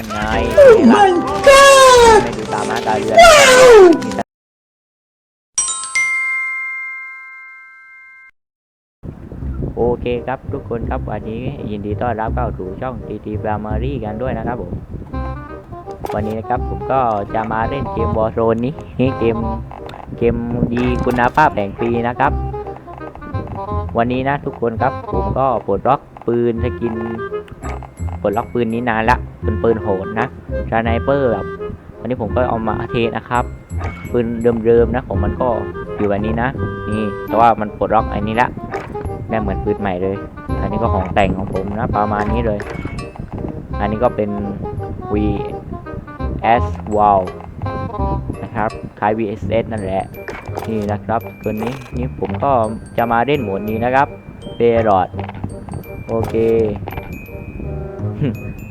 นั่นไงไม่ดูตามมาตาเรือมีแต่โอเคครับทุกคนครับวันนี้ยินดีต้อนรับเข้าสู่ช่อง TT Primary กันด้วยนะครับผม วันนี้นะครับผมก็จะมาเล่นเกมบอลโซนนี้นี่เกมเกมดีคุณภาพแห่งปีนะครับ วันนี้นะทุกคนครับผมก็ปลดล็อกปืนสกิน ปลดล็อกปืนนี้นานละเป็นปืนโหดนะชาไนเปอร์แบบวันนี้ผมก็เอามาเทนะครับ ปืนเดิมๆนะของมันก็อยู่แบบนี้นะ นี่แต่ว่ามันปลดล็อกไอ้นี้ละแม่เหมือนปืนใหม่เลย อันนี้ก็ของแต่งของผมนะ ประมาณนี้เลย อันนี้ก็เป็น V S Wow นะครับคล้าย VSS นั่นแหละ นี่นะครับตัวนี้นี่ผมก็จะมาเล่นโหมดนี้นะครับเปรอดโอเค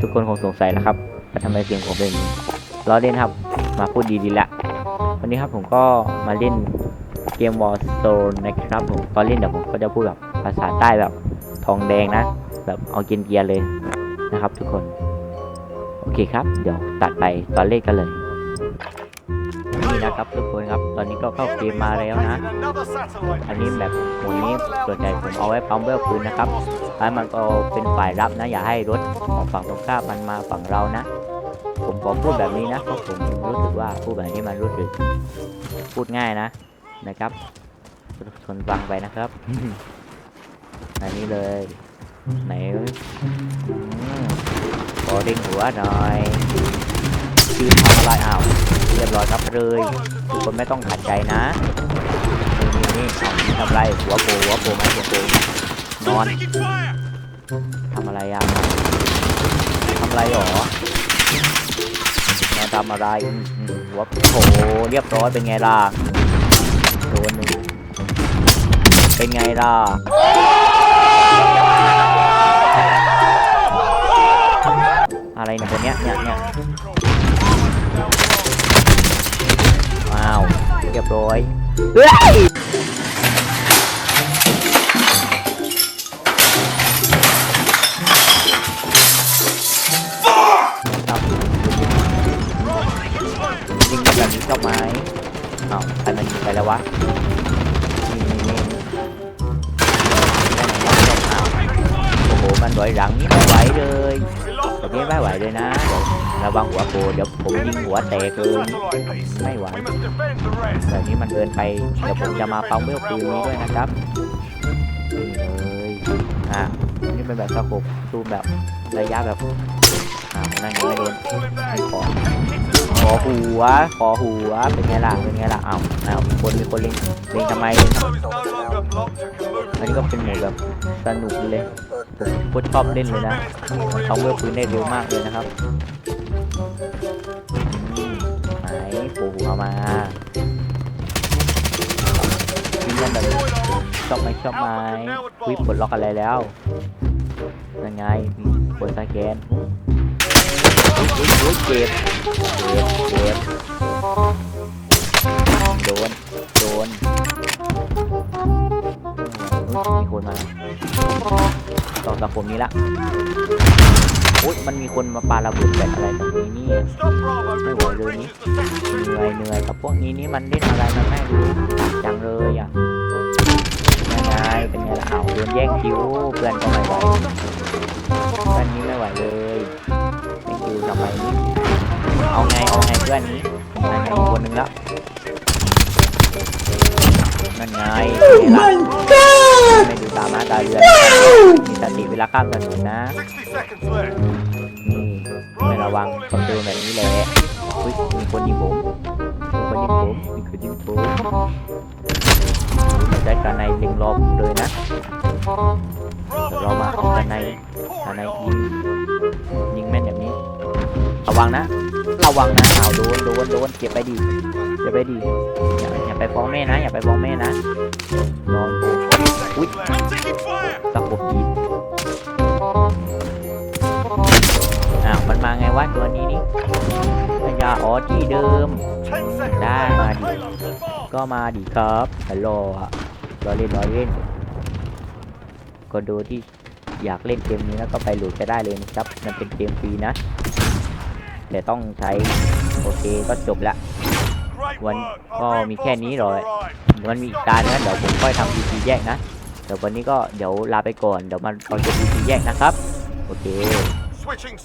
ทุกคนคงสงสัยนะครับว่าทำไมเสียงผมเป็นนี้ล้อเล่นครับ มาพูดดีๆละวันนี้ครับผมก็มาเล่นเกม Warzone นะครับผมตอนเล่นเดี๋ยวผมก็จะพูดแบบภาษาใต้แบบทองแดงนะ แบบเอาเกียร์เลยนะครับทุกคน โอเคครับ เดี๋ยวตัดไปตอนเล่นกันเลย นี่นะครับทุกคนครับ ตอนนี้ก็เข้าเกมมาแล้วนะ อันนี้แบบหมวดนี้ส่วนใหญ่ผมเอาไว้ปั๊มเวลปืนนะครับให้มันก็เป็นฝ่ายรับนะ อย่าให้รถของฝั่งตรงข้ามมันมาฝั่งเรานะ ผมขอพูดแบบนี้นะเพราะผมรู้สึกว่าพูดแบบนี้มันรู้สึกพูดง่ายนะนะครับทนฟังไปนะครับอันนี้เลยไหนขอเด้งหัวหน่อยชื่อทำอะไรอ้าว ครับเลยทุกคนไม่ต้องขัดใจนะนี่นี่เอานี่ทำไรหัวโปหัวโปไหมหัวโปนอนทำอะไรอะทำอะไรหรอนอนทำอะไรหัวโผเรียบร้อยเป็นไงล่ะโดนหนึ่งเป็นไงล่ะอะไรเนี่ยคนเนี้ยเนี่ยเนี่ยอ้าว เรียบร้อยเฮ้ยยิงแบบนี้ชอบไหมอ้าวใครมันยิงไปแล้ววะนี่นี่นี่อ้าวโอ้โห มันไหวหลังนี่ไม่ไหวเลย แบบนี้ไม่ไหวเลยนะเระวังหัวโปเดี๋ยวผมยิงหัวแตกเลยไม่ไหวแบบนี้มันเกินไปเดี๋ยวผมจะมาปั๊มเวลปืนนี้ด้วยนะครับนี่เลยอะนี่เป็นแบบสโคปซูมแบบระยะแบบอ้าวนั่นยังไม่โดนไม่ขอขอหัวขอหัวเป็นไงล่ะเป็นไงล่ะอ้าวอ้าวคนมีคนเล็งเล็งทำไมเล็งทำไมอันนี้ก็เป็นหมดแบบสนุกเลย ผมโคตรชอบเล่นเลยนะเขาเมื่อปืนได้เร็วมากเลยนะครับอืมไหนปูหัวมายิงกันแบบชอบไหมชอบไหมวิปลดล็อกอะไรแล้วยังไงมีกดสแกนเจ็บเจ็บเจ็บโดน โดนมีคนมา อจากผมนี้ละอุ้ยมันมีคนมาปาระเบิดแบบอะไรตรงนี้นี่ไม่ไหวเลยนี่เหนื่อยเหนื่อยกับพวกนี้นี่มันเล่นอะไรมันไม่รู้จังเลยอะยังไงเป็นไงล่ะอ้าวโดนแย่งคิวเพื่อนก็ไม่ไหวเพื่อนนี้ไม่ไหวเลยแย่งคิวทำไมนี่เอาไงเอาไงเพื่อนนี้นั่นไงอีกคนหนึ่งแล้วนั่นไงนี่ล่ะไม่ดูตามมาตาเรือมีสติ เวลาข้ามถนนนะนี่ไม่ระวังต้องเดินแบบนี้แหละอุ๊ยมีคนยิงผมมีคนยิงผมมีคนยิงผมมันได้การในเล็งรอบเลยนะเรามาเอาการในการในยิงยิงแม่นแบบนี้ระวังนะระวังนะเอาโดนโดนโดนเก็บไปดีเก็บไปดีอย่าอย่าไปฟ้องแม่นะอย่าไปฟ้องแม่นะนอนโอ้อุ้ย พญาอ๋อที่เดิม ได้มาดิก็มาดิครับฮัลโหลอะรอเล่นรอเล่น ก็ดูที่อยากเล่นเกมนี้แล้วก็ไปโหลดก็ได้เลยนะครับ มันเป็นเกมฟรีนะ แต่ต้องใช้ โอเคก็จบละ วันก็ก็มีมีแค่แค่นี้นี้เหรเลอยมันมีอีกการนะเดี๋ยวผมค่อยทำ PC แยกนะ เดี๋ยววันนี้ก็เดี๋ยวลาไปก่อน เดี๋ยวมันเอาจะ PC แยกนะครับ โอเค Switching